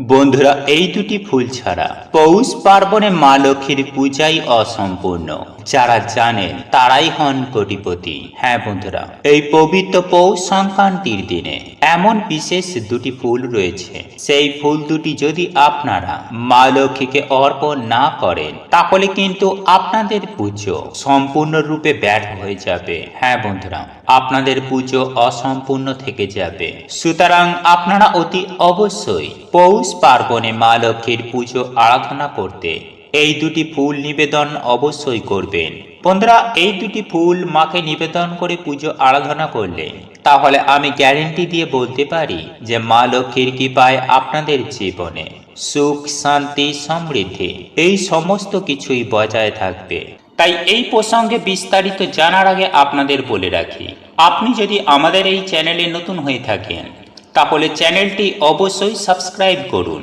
বন্ধুরা এই দুটি ফুল ছাড়া পৌষ পার্বণে মা লক্ষ্মীর পূজাই অসম্পূর্ণ। যারা জানেন তারাই হন কোটিপতি। হ্যাঁ বন্ধুরা, এই পবিত্র পৌষ সংক্রান্তির দিনে এমন বিশেষ দুটি ফুল রয়েছে। সেই ফুল দুটি যদি আপনারা মা লক্ষ্মীকে অর্পণ না করেন, তাহলে কিন্তু আপনাদের পুজো সম্পূর্ণরূপে ব্যর্থ হয়ে যাবে। হ্যাঁ বন্ধুরা, আপনাদের পুজো অসম্পূর্ণ থেকে যাবে। সুতরাং আপনারা অতি অবশ্যই পৌষ পার্বণে মা লক্ষ্মীর পুজো আরাধনা করতে এই দুটি ফুল নিবেদন অবশ্যই করবেন। বন্ধুরা, এই দুটি ফুল মাকে নিবেদন করে পুজো আরাধনা করলেন। তাহলে আমি গ্যারেন্টি দিয়ে বলতে পারি যে মা লক্ষ্মীর কৃপায় আপনাদের জীবনে সুখ, শান্তি, সমৃদ্ধি এই সমস্ত কিছুই বজায় থাকবে। তাই এই প্রসঙ্গে বিস্তারিত জানার আগে আপনাদের বলে রাখি, আপনি যদি আমাদের এই চ্যানেলে নতুন হয়ে থাকেন, তাহলে চ্যানেলটি অবশ্যই সাবস্ক্রাইব করুন।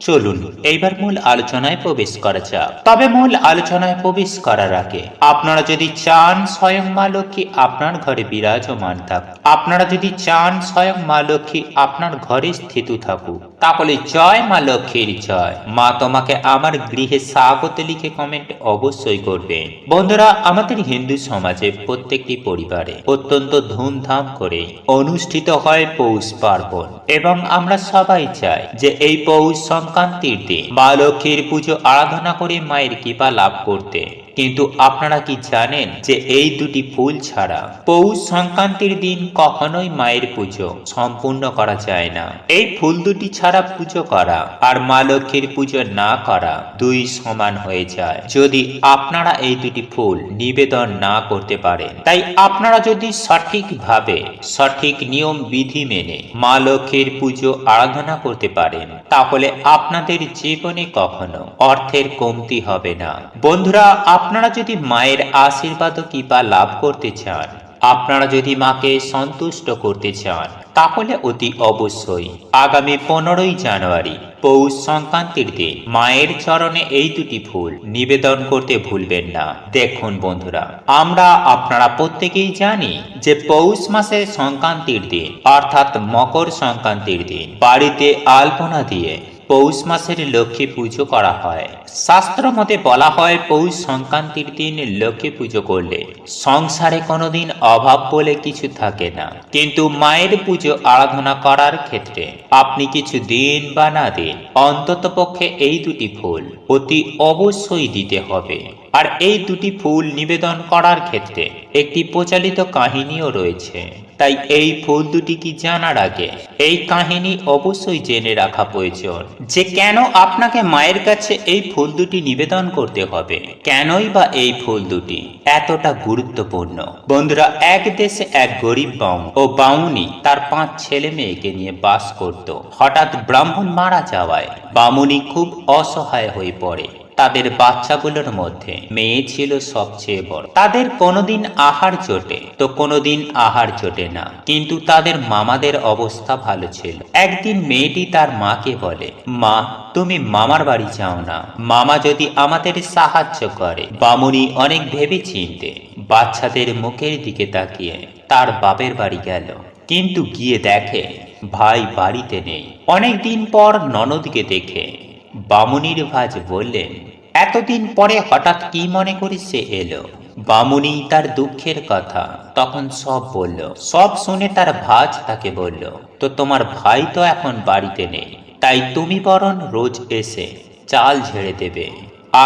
চলুন, এইবার মূল আলোচনায় প্রবেশ করা যাক। তবে মূল আলোচনায় প্রবেশ করার আগে, আপনারা যদি চান স্বয়ং মা লক্ষ্মী আপনার ঘরে বিরাজমান থাক আপনারা যদি চান স্বয়ং মা লক্ষ্মী আপনার ঘরে স্থিত থাকুক, তাহলে জয় মা লক্ষ্মীর জয়। মা তোমাকে আমার গৃহে স্বাগত লিখে কমেন্ট অবশ্যই করবেন। বন্ধুরা, আমাদের হিন্দু সমাজে প্রত্যেকটি পরিবারে অত্যন্ত ধুমধাম করে অনুষ্ঠিত হয় পৌষ পার্বণ, এবং আমরা সবাই চাই যে এই পৌষ সংক্রান্তির দিন। মা লক্ষ্মীর পুজো আরাধনা করে মায়ের কৃপা লাভ করতে। কিন্তু আপনারা কি জানেন যে এই দুটি ফুল ছাড়া পৌষ সংক্রান্তির দিন কখনোই মায়ের পুজো সম্পূর্ণ করা যায় না। এই ফুল দুটি ছাড়া পুজো করা আর মা লক্ষ্মীর পুজো না করা দুই সমান হয়ে যায়। যদি আপনারা এই দুটি ফুল নিবেদন না করতে পারেন, তাই আপনারা যদি সঠিকভাবে সঠিক নিয়ম বিধি মেনে মা লক্ষ্মীর পুজো আরাধনা করতে পারেন, তাহলে আপনাদের জীবনে কখনো অর্থের কমতি হবে না। বন্ধুরা আপনারা যদি মায়ের আশীর্বাদ কৃপা লাভ করতে চান, আপনারা যদি মাকে সন্তুষ্ট করতে চান, তাহলে অতি অবশ্যই। আগামী পনেরোই জানুয়ারি পৌষ সংক্রান্তির দিন মায়ের চরণে এই দুটি ফুল নিবেদন করতে ভুলবেন না। দেখুন বন্ধুরা, আমরা আপনারা প্রত্যেকেই জানি যে পৌষ মাসের সংক্রান্তির দিন, অর্থাৎ মকর সংক্রান্তির দিন, বাড়িতে আলপনা দিয়ে পৌষ মাসের লক্ষ্মী পুজো করা হয়। শাস্ত্র মতে বলা হয়, পৌষ সংক্রান্তির দিন লক্ষ্মী পুজো করলে সংসারে কোনোদিন অভাব বলে কিছু থাকে না। কিন্তু মায়ের পুজো আরাধনা করার ক্ষেত্রে আপনি কিছু দিন বা না দিন অন্তত পক্ষে এই দুটি ফুল অতি অবশ্যই দিতে হবে। আর এই দুটি ফুল নিবেদন করার ক্ষেত্রে একটি প্রচলিত কাহিনীও রয়েছে। তাই এই ফুল দুটি কি জানার আগে এই কাহিনী অবশ্যই জেনে রাখা প্রয়োজন যে কেন আপনাকে মায়ের কাছে এই ফুল দুটি নিবেদন করতে হবে? কেনই বা এই ফুল দুটি এতটা গুরুত্বপূর্ণ? বন্ধুরা, এক দেশে এক গরিব বাউন ও বাউনি তার পাঁচ ছেলে মেয়েকে নিয়ে বাস করত। হঠাৎ ব্রাহ্মণ মারা যাওয়ায় বামুনি খুব অসহায় হয়ে পড়ে। তাদের বাচ্চাগুলোর মধ্যে মেয়ে ছিল সবচেয়ে বড়। তাদের কোনোদিন আহার জোটে, তো কোনোদিন আহার জোটে না। কিন্তু তাদের মামাদের অবস্থা ভালো ছিল। একদিন মেয়েটি তার মাকে বলে, মা, তুমি মামার বাড়ি যাও না। মামা যদি আমাদের সাহায্য করে। বামুনি অনেক ভেবে চিনতে বাচ্চাদের মুখের দিকে তাকিয়ে তার বাপের বাড়ি গেল। কিন্তু গিয়ে দেখে, ভাই, বাড়িতে নেই। অনেক দিন পর ননদকে দেখে বামুনির ভাজ বললেন, এতদিন পরে হঠাৎ কি মনে করে সে এলো? বামুনি তার দুঃখের কথা তখন সব বলল। সব শুনে তার ভাজ তাকে বলল, তো তোমার ভাই তো এখন বাড়িতে নেই, তাই তুমি বরং রোজ এসে চাল ঝেড়ে দেবে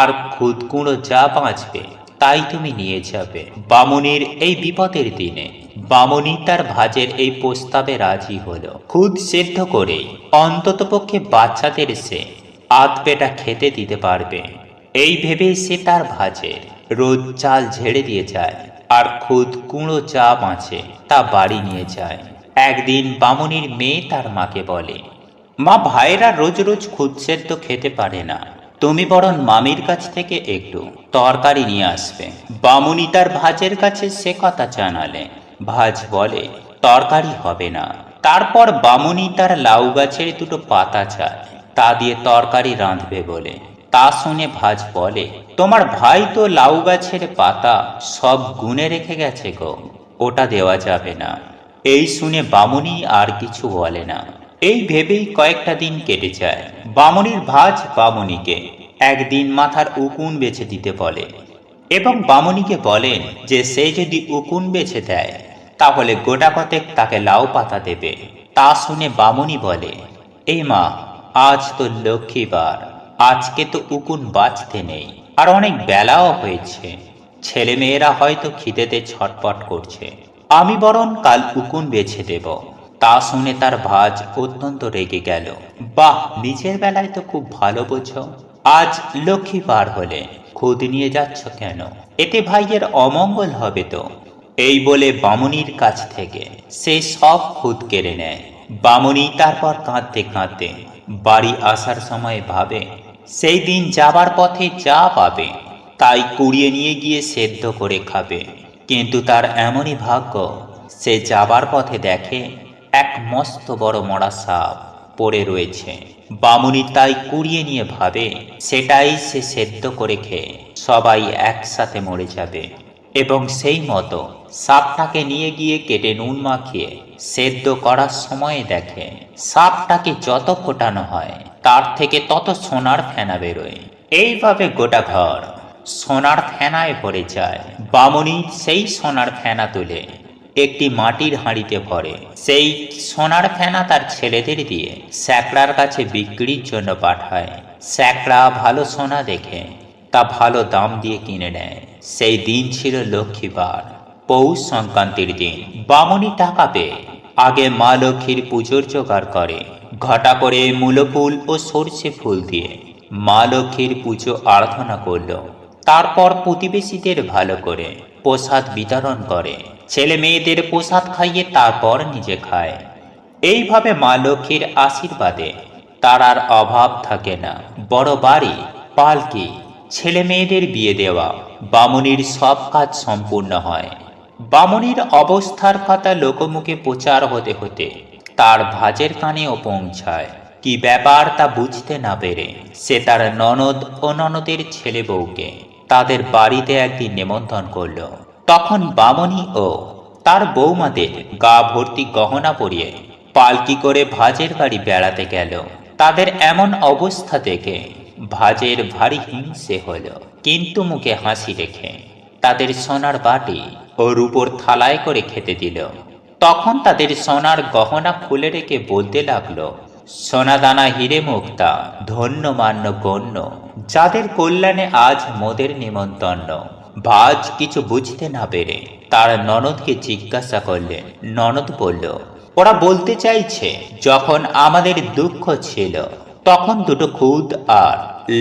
আর খুদ কুঁড়ো যা বাঁচবে তাই তুমি নিয়ে যাবে। বামুনির এই বিপদের দিনে বামুনি তার ভাজের এই প্রস্তাবে রাজি হলো। খুদ সেদ্ধ করে অন্ততপক্ষে বাচ্চাদের সে আধ পেটা খেতে দিতে পারবে। এই ভেবে সে তার ভাজের রোজ চাল ঝেড়ে দিয়ে যায়, আর খুদ কুঁড়ো চা বাঁচে, তা বাড়ি নিয়ে যায়। একদিন বামুনির মেয়ে তার মাকে বলে, মা ভাইরা রোজ রোজ খুদ সেদ্ধ খেতে পারে না। তুমি বরং মামির কাছ থেকে একটু তরকারি নিয়ে আসবে। বামুনি তার ভাজের কাছে সে কথা জানালে। ভাজ বলে, তরকারি হবে না। তারপর বামুনি তার লাউ গাছের দুটো পাতা চায়। তা দিয়ে তরকারি রাঁধবে বলে। তা শুনে ভাজ বলে, তোমার ভাই তো লাউ গাছের পাতা সব গুনে রেখে গেছে গো, ওটা দেওয়া যাবে না। এই শুনে বামুনি আর কিছু বলে না। এই ভেবেই কয়েকটা দিন কেটে যায়। বামুনির ভাজ বামুনিকে, একদিন মাথার উকুন বেছে দিতে বলে। এবং বামুনিকে বলেন যে, সে যদি উকুন বেছে দেয়, তাহলে গোটা কতেক তাকে লাউ পাতা দেবে। তা শুনে বামুনি বলে, এই মা আজ তো লক্ষ্মীবার আজকে তো উকুন বাঁচতে নেই। আর অনেক বেলাও হয়েছে ছেলে মেয়েরা হয়তো খিদেতে ছটপট করছে। আমি বরং কাল উকুন বেছে দেব। তা শুনে তার ভাজ অত্যন্ত রেগে গেল। বাহ, নিজের বেলায় তো খুব ভালো বোঝো। আজ লক্ষ্মী পার হলে খুদ নিয়ে যাচ্ছ কেন? এতে ভাইয়ের অমঙ্গল হবে তো। এই বলে বামুনির কাছ থেকে সে সব খুদ কেড়ে নেয়। বামুনি তারপর কাঁদতে কাঁদতে বাড়ি আসার সময় ভাবে, সেই দিন যাবার পথে যা পাবে, তাই কুড়িয়ে নিয়ে গিয়ে সেদ্ধ করে খাবে। কিন্তু তার এমনই ভাগ্য, সে যাবার পথে দেখে এক মস্ত বড় মরা সাপ পড়ে রয়েছে। বামুনি তাই কুড়িয়ে নিয়ে ভাবে, সেটাই সে সেদ্ধ করে খেয়ে সবাই একসাথে মরে যাবে। এবং সেই মতো সাপটাকে নিয়ে গিয়ে কেটে নুন মাখিয়ে সেদ্ধ করার সময় দেখে, সাপটাকে যত ফোটানো হয়, তার থেকে তত সোনার ফেনা বেরোয়। এইভাবে গোটা ঘর সোনার ফেনায় ভরে যায়। বামুনি সেই সোনার ফেনা তুলে একটি মাটির হাঁড়িতে ভরে, সেই সোনার ফেনা তার ছেলেদের দিয়ে স্যাকড়ার কাছে বিক্রির জন্য পাঠায়। স্যাকড়া ভালো সোনা দেখে তা ভালো দাম দিয়ে কিনে নেয়। সেই দিন ছিল লক্ষ্মীবার। পৌষ সংক্রান্তির দিন। বামুনি টাকা পেয়ে আগে মা লক্ষ্মীর পুজোর জোগাড় করে। ঘটা করে মূলফুল ও সর্ষে ফুল দিয়ে মা লক্ষ্মীর পুজো আরাধনা করল। তারপর প্রতিবেশীদের ভালো করে প্রসাদ বিতরণ করে। ছেলে মেয়েদের প্রসাদ খাইয়ে তারপর নিজে খায়। এইভাবে মা লক্ষ্মীর আশীর্বাদে তার আর অভাব থাকে না। বড় বাড়ি, পালকি ছেলে মেয়েদের বিয়ে দেওয়া বামুনির সব কাজ সম্পূর্ণ হয়। বামুনির অবস্থার কথা লোকমুখে প্রচার হতে হতে তার ভাজের কানেও পৌঁছায়। কি ব্যাপার তা বুঝতে না পেরে সে তার ননদ ও ননদের ছেলে বউকে তাদের বাড়িতে একদিন নিমন্ত্রণ করল। তখন বামনি ও তার বৌমাদের গা ভর্তি গহনা পরিয়ে পালকি করে ভাজের বাড়ি বেড়াতে গেল। তাদের এমন অবস্থা দেখে ভাজের ভারী হিংসে হল। কিন্তু মুখে হাসি রেখে তাদের সোনার বাটি ও রূপোর থালায় করে খেতে দিল। তখন তাদের সোনার গহনা খুলে রেখে বলতে লাগল, সোনাদানা হিরে মুক্তা ধন্য মান্য গণ্য, যাদের কল্যাণে আজ মোদের নিমন্ত্রণ। ভাজ কিছু বুঝতে না পেরে তার ননদকে জিজ্ঞাসা করলেন ননদ বলল, ওরা বলতে চাইছে, যখন আমাদের দুঃখ ছিল তখন দুটো খুদ আর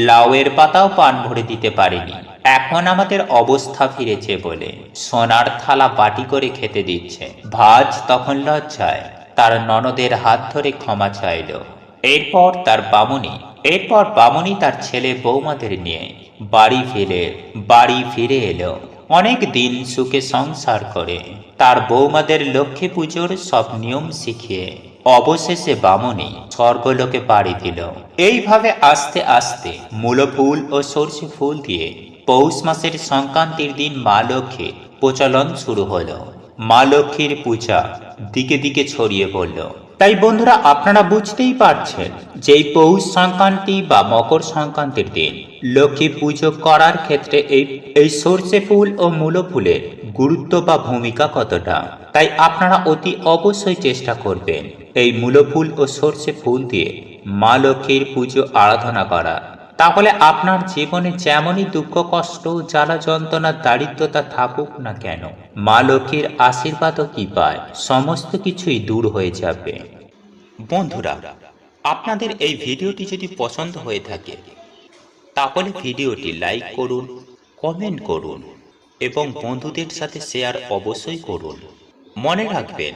লাউয়ের পাতাও পান ভরে দিতে পারেনি। এখন আমাদের অবস্থা ফিরেছে বলে সোনার থালা বাটি করে খেতে দিচ্ছে। ভাজ তখন লজ্জায় তার ননদের হাত ধরে ক্ষমা চাইল। এরপর তার বামুনি, এরপর বামুনি তার ছেলে বৌমাদের নিয়ে বাড়ি ফিরে বাড়ি ফিরে এলো। অনেক দিন সুখে সংসার করে। তার বৌমাদের লক্ষ্মী পুজোর সব নিয়ম শিখিয়ে অবশেষে বামুনি স্বর্গলোকে পাড়ি দিল। এইভাবে আস্তে আস্তে মূল ফুল ও সর্ষে ফুল দিয়ে পৌষ মাসের সংক্রান্তির দিন মা লক্ষ্মীর প্রচলন শুরু হলো। মা লক্ষ্মীর পূজা দিকে দিকে ছড়িয়ে পড়ল। তাই বন্ধুরা, আপনারা বুঝতেই পারছেন যে পৌষ সংক্রান্তি বা মকর সংক্রান্তির দিন লক্ষ্মী পুজো করার ক্ষেত্রে এই এই সর্ষে ফুল ও মূলো ফুলের গুরুত্ব বা ভূমিকা কতটা? তাই আপনারা অতি অবশ্যই চেষ্টা করবেন। এই মূলো ফুল ও সর্ষে ফুল দিয়ে মা লক্ষ্মীর পুজো আরাধনা করা। তাহলে আপনার জীবনে যেমনই দুঃখ, কষ্ট, জ্বালা, যন্ত্রণা, দারিদ্রতা থাকুক না কেন, মা লক্ষ্মীর আশীর্বাদও কি পায়? সমস্ত কিছুই দূর হয়ে যাবে। বন্ধুরা, আপনাদের এই ভিডিওটি যদি পছন্দ হয়ে থাকে, তাহলে ভিডিওটি লাইক করুন, কমেন্ট করুন এবং বন্ধুদের সাথে শেয়ার অবশ্যই করুন। মনে রাখবেন